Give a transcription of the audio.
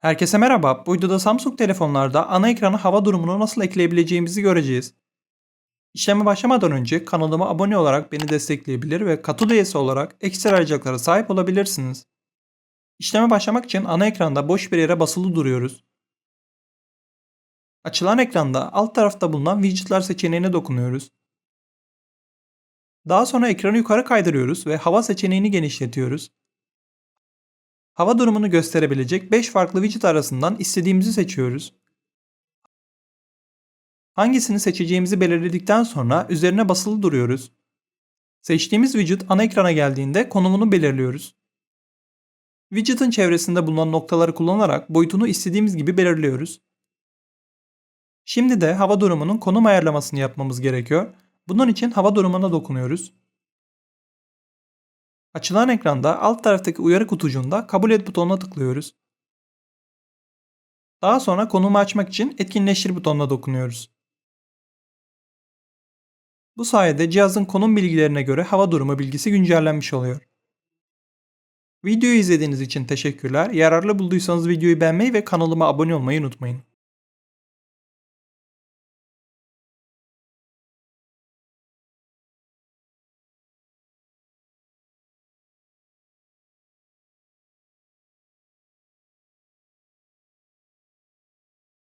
Herkese merhaba. Bu videoda Samsung telefonlarda ana ekrana hava durumunu nasıl ekleyebileceğimizi göreceğiz. İşleme başlamadan önce kanalıma abone olarak beni destekleyebilir ve katıl üyesi olarak ekstra ayrıcalıklara sahip olabilirsiniz. İşleme başlamak için ana ekranda boş bir yere basılı duruyoruz. Açılan ekranda alt tarafta bulunan widgetler seçeneğine dokunuyoruz. Daha sonra ekranı yukarı kaydırıyoruz ve hava seçeneğini genişletiyoruz. Hava durumunu gösterebilecek 5 farklı widget arasından istediğimizi seçiyoruz. Hangisini seçeceğimizi belirledikten sonra üzerine basılı duruyoruz. Seçtiğimiz widget ana ekrana geldiğinde konumunu belirliyoruz. Widget'ın çevresinde bulunan noktaları kullanarak boyutunu istediğimiz gibi belirliyoruz. Şimdi de hava durumunun konum ayarlamasını yapmamız gerekiyor. Bunun için hava durumuna dokunuyoruz. Açılan ekranda alt taraftaki uyarı kutucuğunda kabul et butonuna tıklıyoruz. Daha sonra konumu açmak için etkinleştir butonuna dokunuyoruz. Bu sayede cihazın konum bilgilerine göre hava durumu bilgisi güncellenmiş oluyor. Videoyu izlediğiniz için teşekkürler. Yararlı bulduysanız videoyu beğenmeyi ve kanalıma abone olmayı unutmayın.